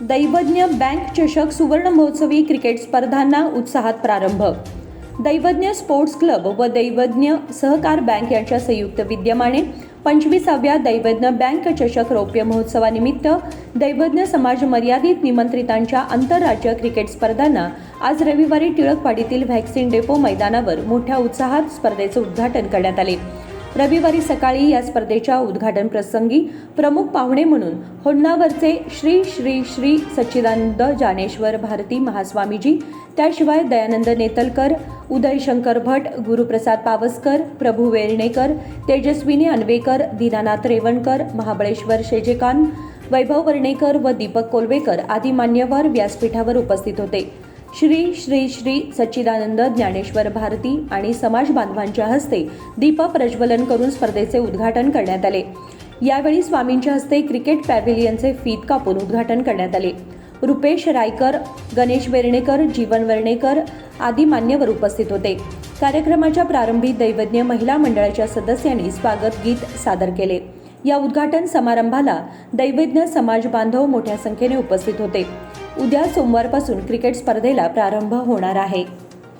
दैवज्ञ bank चषक सुवर्ण महोत्सवी क्रिकेट स्पर्धांना उत्साहात प्रारंभ. दैवज्ञ स्पोर्ट्स क्लब व दैवज्ञ सहकार बँक यांच्या संयुक्त विद्यमाने पंचवीसाव्या दैवज्ञ बँक चषक रौप्य महोत्सवानिमित्त दैवज्ञ समाज मर्यादित निमंत्रितांच्या आंतरराज्य क्रिकेट स्पर्धांना आज रविवारी टिळकवाडीतील व्हॅक्सिन डेपो मैदानावर मोठ्या उत्साहात स्पर्धेचे उद्घाटन करण्यात आले. रविवारी सकाळी या स्पर्धेच्या उद्घाटन प्रसंगी प्रमुख पाहुणे म्हणून होन्नावरचे श्री श्री श्री सच्चिदानंद जानेश्वर भारती महास्वामीजी त्याशिवाय दयानंद नेतलकर उदय शंकर भट गुरुप्रसाद पावसकर प्रभू वेर्णेकर तेजस्विनी अन्वेकर दीनानाथ रेवणकर महाबळेश्वर शेजेकान वैभव वर्णेकर व दीपक कोलवेकर आदी मान्यवर व्यासपीठावर उपस्थित होते. श्री श्री श्री सच्चिदानंद ज्ञानेश्वर भारती आणि समाज बांधवांच्या हस्ते दीप प्रज्वलन करून स्पर्धेचे उद्घाटन करण्यात आले. यावेळी स्वामींच्या हस्ते क्रिकेट पॅव्हिलियनचे फीत कापून उद्घाटन करण्यात आले. रुपेश रायकर गणेश वेर्णेकर जीवन वर्णेकर आदी मान्यवर उपस्थित होते. कार्यक्रमाच्या प्रारंभी दैवज्ञ महिला मंडळाच्या सदस्यांनी स्वागत गीत सादर केले. या उद्घाटन समारंभाला दैवज्ञ समाज बांधव मोठ्या संख्येने उपस्थित होते. उद्या सोमवारपासून क्रिकेट स्पर्धेला प्रारंभ होणार आहे.